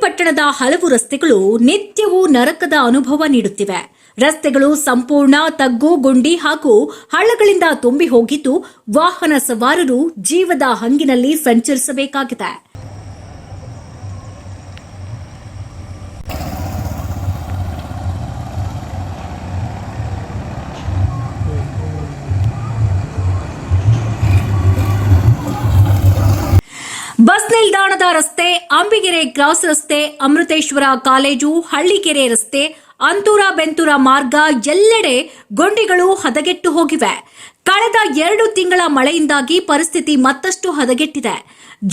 ಪಟ್ಟಣದ ಹಲವು ರಸ್ತೆಗಳು ನಿತ್ಯವೂ ನರಕದ ಅನುಭವ ನೀಡುತ್ತಿವೆ. ರಸ್ತೆಗಳು ಸಂಪೂರ್ಣ ತಗ್ಗು, ಗುಂಡಿ ಹಾಗೂ ಹಳ್ಳಗಳಿಂದ ತುಂಬಿ ಹೋಗಿದ್ದು ವಾಹನ ಸವಾರರು ಜೀವದ ಹಂಗಿನಲ್ಲಿ ಸಂಚರಿಸಬೇಕಾಗಿದೆ. ನಿಲ್ದಾಣದ ರಸ್ತೆ, ಅಂಬಿಗೆರೆ ಕ್ರಾಸ್ ರಸ್ತೆ, ಅಮೃತೇಶ್ವರ ಕಾಲೇಜು ಹಳ್ಳಿಕೆರೆ ರಸ್ತೆ, ಅಂತೂರ ಬೆಂತೂರ ಮಾರ್ಗ ಎಲ್ಲೆಡೆ ಗೊಂಡಿಗಳು ಹದಗೆಟ್ಟು ಹೋಗಿವೆ. ಕಳೆದ ಎರಡು ತಿಂಗಳ ಮಳೆಯಿಂದಾಗಿ ಪರಿಸ್ಥಿತಿ ಮತ್ತಷ್ಟು ಹದಗೆಟ್ಟಿದೆ.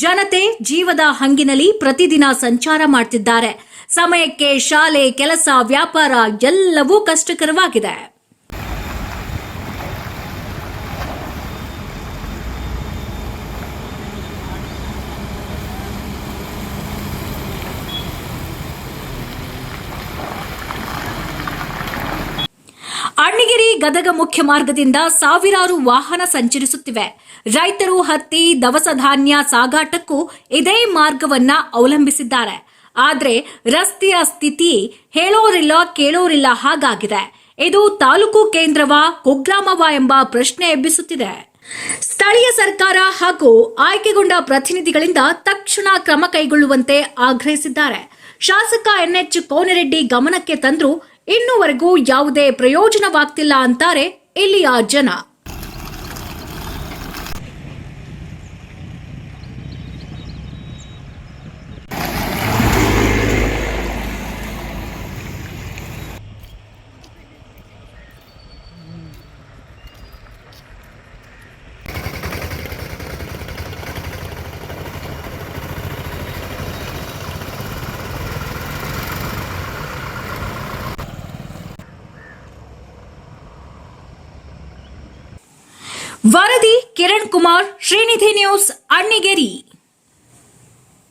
ಜನತೆ ಜೀವದ ಹಂಗಿನಲ್ಲಿ ಪ್ರತಿದಿನ ಸಂಚಾರ ಮಾಡ್ತಿದ್ದಾರೆ. ಸಮಯಕ್ಕೆ ಶಾಲೆ, ಕೆಲಸ, ವ್ಯಾಪಾರ ಎಲ್ಲವೂ ಕಷ್ಟಕರವಾಗಿದೆ ಅಣ್ಣಿಗಿರಿ ಗದಗ ಮುಖ್ಯ ಮಾರ್ಗದಿಂದ ಸಾವಿರಾರು ವಾಹನ ಸಂಚರಿಸುತ್ತಿವೆ. ರೈತರು ಹತ್ತಿ, ದವಸ ಧಾನ್ಯ ಸಾಗಾಟಕ್ಕೂ ಇದೇ ಮಾರ್ಗವನ್ನ ಅವಲಂಬಿಸಿದ್ದಾರೆ. ಆದ್ರೆ ರಸ್ತೆಯ ಸ್ಥಿತಿ ಹೇಳೋರಿಲ್ಲ ಕೇಳೋರಿಲ್ಲ ಹಾಗಾಗಿದೆ. ಇದು ತಾಲೂಕು ಕೇಂದ್ರವಾ, ಕುಗ್ರಾಮವಾ ಎಂಬ ಪ್ರಶ್ನೆ ಎಬ್ಬಿಸುತ್ತಿದೆ. ಸ್ಥಳೀಯ ಸರ್ಕಾರ ಹಾಗೂ ಆಯ್ಕೆಗೊಂಡ ಪ್ರತಿನಿಧಿಗಳಿಂದ ತಕ್ಷಣ ಕ್ರಮ ಕೈಗೊಳ್ಳುವಂತೆ ಆಗ್ರಹಿಸಿದ್ದಾರೆ. ಶಾಸಕ ಎನ್ಎಚ್ ಕೋನರೆಡ್ಡಿ ಗಮನಕ್ಕೆ ತಂದ್ರು, ಇನ್ನೂವರೆಗೂ ಯಾವುದೇ ಪ್ರಯೋಜನವಾಗ್ತಿಲ್ಲ ಅಂತಾರೆ ಇಲ್ಲಿಯ ಜನ. ವರದಿ ಕಿರಣ್ ಕುಮಾರ್ ಶ್ರೀನಿಧಿ ನ್ಯೂಸ್ ಅಣ್ಣಿಗೇರಿ.